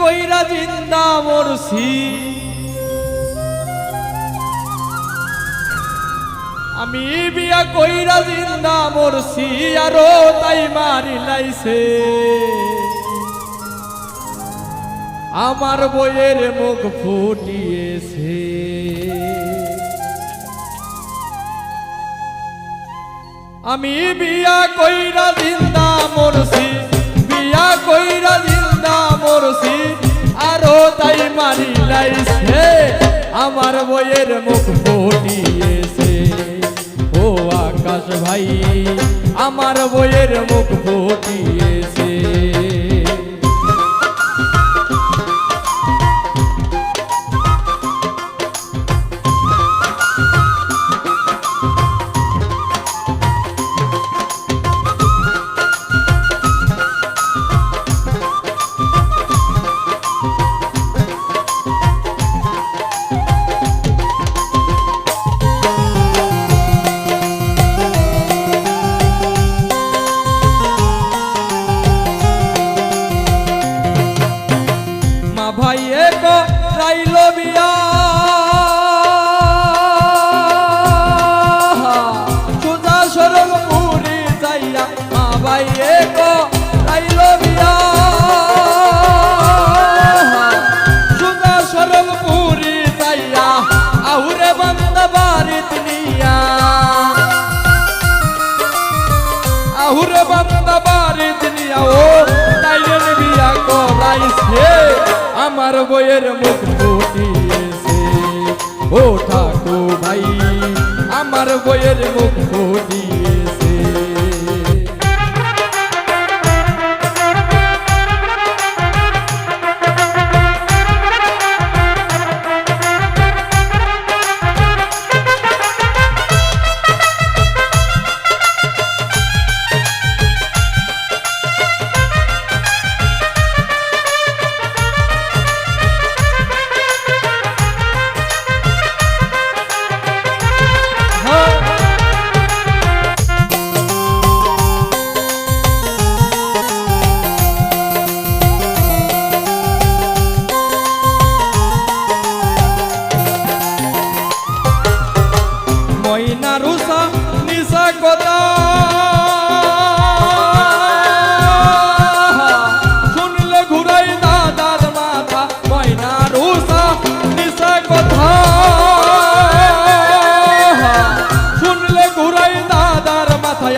কইরা জিন্দা মরছি। আমি বিয়া কইরা জিন্দা মরছি, আরও তাই মারি লাইছে। আমার বইয়ের মুখ ফুটিয়েছে। আমি বিয়া কইরা জিন্দা মরছি। তাই মারি লাইছে আমার বইয়ের মুখ ফুটিয়েছে। ও আকাশ ভাই আমার বইয়ের মুখ ফুটিয়েছে। আমার বইয়ের মুখ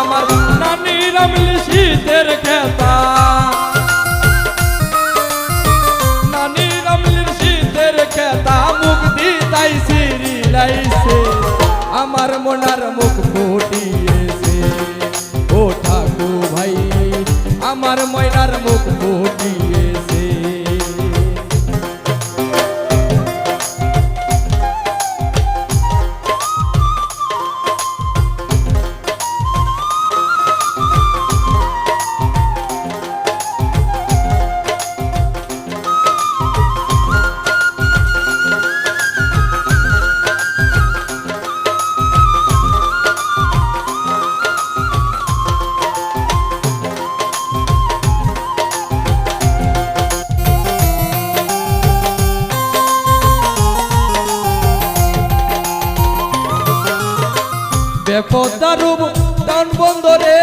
আমার নানি রামলি শীতের খেতা। নানি রামলির শীতের খেতা, মুখ দিতাই সিরি লাইছে। আমার মনার মুখ বেপদারুব দান বন্দরে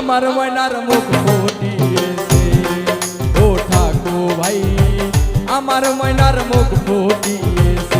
আমার ময়নার মুখ ফুটিয়েছে। ও ঠাকুর ভাই আমার ময়নার মুখ ফুটিয়েছে।